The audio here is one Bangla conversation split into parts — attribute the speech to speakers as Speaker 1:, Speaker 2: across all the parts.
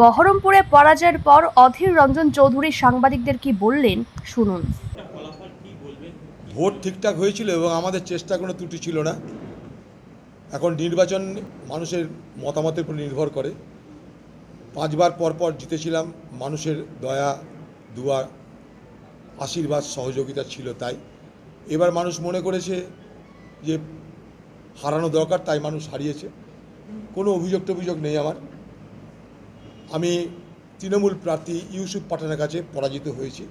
Speaker 1: বহরমপুরে পরাজয়ের পর অধীর রঞ্জন চৌধুরী সাংবাদিকদের কি বললেন, শুনুন।
Speaker 2: ভোট ঠিকঠাক হয়েছিল এবং আমাদের চেষ্টা কোনো ত্রুটি ছিল না। এখন নির্বাচন মানুষের মতামতের উপর নির্ভর করে। পাঁচবার পর পর জিতেছিলাম, মানুষের দয়া, দুয়া, আশীর্বাদ, সহযোগিতা ছিল তাই। এবার মানুষ মনে করেছে যে হারানো দরকার, তাই মানুষ হারিয়েছে। কোনো অভিযোগ টভিযোগ নেই আমার। আমি তৃণমূল প্রার্থী ইউসুফ পাঠানের কাছে পরাজিত হয়েছি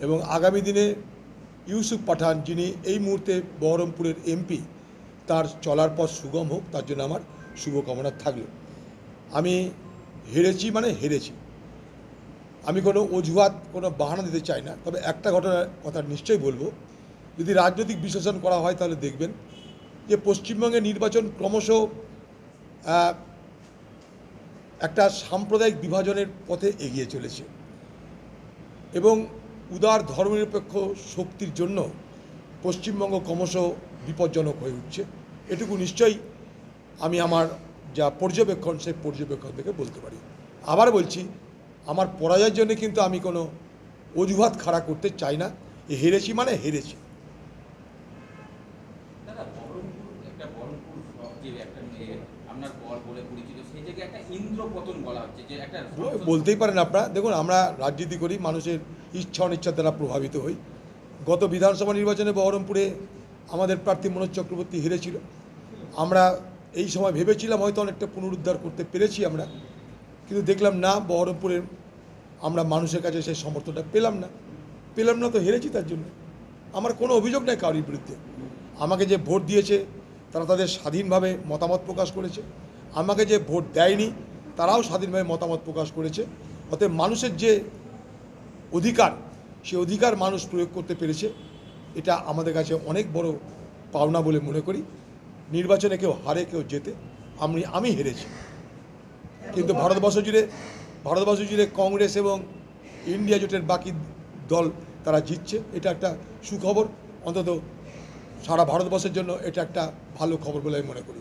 Speaker 2: এবং আগামী দিনে ইউসুফ পাঠান, যিনি এই মুহূর্তে বহরমপুরের এমপি, তার চলার পথ সুগম হোক, তার জন্য আমার শুভকামনা থাকল। আমি হেরেছি মানে হেরেছি। আমি কোনো অজুহাত, কোনো বাহানা দিতে চাই না। তবে একটা ঘটনার কথা নিশ্চয়ই বলব। যদি রাজনৈতিক বিশ্লেষণ করা হয় তাহলে দেখবেন যে পশ্চিমবঙ্গে নির্বাচন ক্রমশ একটা সাম্প্রদায়িক বিভাজনের পথে এগিয়ে চলেছে। এবং উদার ধর্মনিরপেক্ষ শক্তির জন্য পশ্চিমবঙ্গ ক্রমশ বিপজ্জনক হয়ে উঠছে। এটুকু নিশ্চয়ই আমি আমার যা পর্যবেক্ষণ, সেই পর্যবেক্ষণ থেকে বলতে পারি। আবার বলছি, আমার পরাজয়ের জন্য কিন্তু আমি কোনো অজুহাত খাড়া করতে চাই না। হেরেছি মানে হেরেছি
Speaker 3: দাদা বহরমপুর একটা বহরমপুর যে একটা মেয়ে আপনার বলে পরিচিত সেই জায়গায় একটা ইন্দ্রপতন বলা হচ্ছে, যে একটা
Speaker 2: বলতেই পারেন আপনারা। দেখুন, আমরা রাজনীতি করি, মানুষের ইচ্ছা অনিচ্ছা দ্বারা প্রভাবিত হই। গত বিধানসভা নির্বাচনে বহরমপুরে আমাদের প্রার্থী মনোজ চক্রবর্তী হেরেছিল। আমরা এই সময় ভেবেছিলাম হয়তো অনেকটা পুনরুদ্ধার করতে পেরেছি আমরা, কিন্তু দেখলাম না, বহরমপুরের আমরা মানুষের কাছে সেই সমর্থনটা পেলাম না। পেলাম না তো হেরেছি তার জন্য। আমার কোনো অভিযোগ নেই কারোর বিরুদ্ধে। আমাকে যে ভোট দিয়েছে তারা তাদের স্বাধীনভাবে মতামত প্রকাশ করেছে। আমাকে যে ভোট দেয়নি, তারাও স্বাধীনভাবে মতামত প্রকাশ করেছে। অতএব মানুষের যে অধিকার, সে অধিকার মানুষ প্রয়োগ করতে পেরেছে। এটা আমাদের কাছে অনেক বড় পাওনা বলে মনে করি। নির্বাচনে কেউ হারে, কেউ জেতে, আমি আমি হেরেছি। কিন্তু ভারতবর্ষ জুড়ে ভারতবর্ষ জুড়ে কংগ্রেস এবং ইন্ডিয়া জোটের বাকি দল তারা জিতছে। এটা একটা সুখবর। অন্তত সারা ভারতবর্ষের জন্য এটা একটা ভালো খবর বলে আমি মনে করি।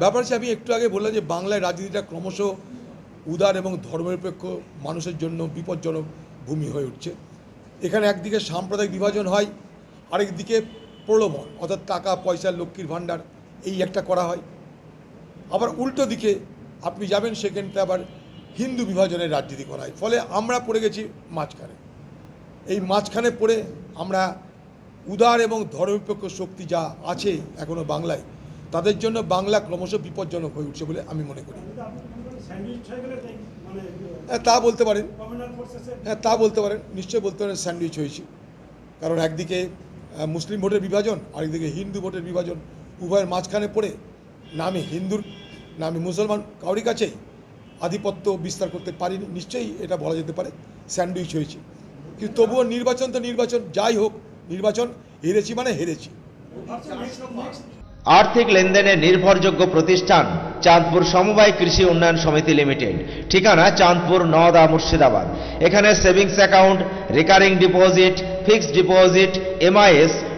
Speaker 2: ব্যাপার হচ্ছে আমি একটু আগে বললাম যে বাংলায় রাজনীতিটা ক্রমশ উদার এবং ধর্মনিরপেক্ষ মানুষের জন্য বিপজ্জনক ভূমি হয়ে উঠছে। এখানে একদিকে সাম্প্রদায়িক বিভাজন হয় আরেকদিকে প্রলোভন অর্থাৎ টাকা পয়সা লক্ষ্মীর ভাণ্ডার এই একটা করা হয়। আবার উল্টো দিকে আপনি যাবেন সেখানটা আবার হিন্দু বিভাজনের রাজনীতি করা হয়। ফলে আমরা পড়ে গেছি মাঝখানে। এই মাঝখানে পড়ে আমরা উদার এবং ধর্মনিরপেক্ষ শক্তি যা আছে এখনও বাংলায়, তাদের জন্য বাংলা ক্রমশ বিপজ্জনক হয়ে উঠছে বলে আমি মনে করি।
Speaker 4: হ্যাঁ
Speaker 2: তা বলতে পারেন। হ্যাঁ তা বলতে পারেন। নিশ্চয়ই বলতে পারেন স্যান্ডউইচ হয়েছি। কারণ একদিকে মুসলিম ভোটের বিভাজন, আরেকদিকে হিন্দু ভোটের বিভাজন উভয়ের মাঝখানে পড়ে। নামে হিন্দুর নামে মুসলমান কাউরি কাছেই। আধিপত্য বিস্তার করতে পারিনি নিশ্চয়ই এটা বলা যেতে পারে, স্যান্ডউইচ হয়েছে। কিন্তু তবুও নির্বাচন তো নির্বাচন, যাই হোক, নির্বাচন হেরেছি মানে হেরেছি।
Speaker 5: আর্থিক লেনদেনের নির্ভরযোগ্য প্রতিষ্ঠান চাঁদপুর সমবায় কৃষি উন্নয়ন সমিতি লিমিটেড। ঠিকানা চাঁদপুর নওদা মুর্শিদাবাদ। এখানে savings account, recurring deposit, fixed deposit MIS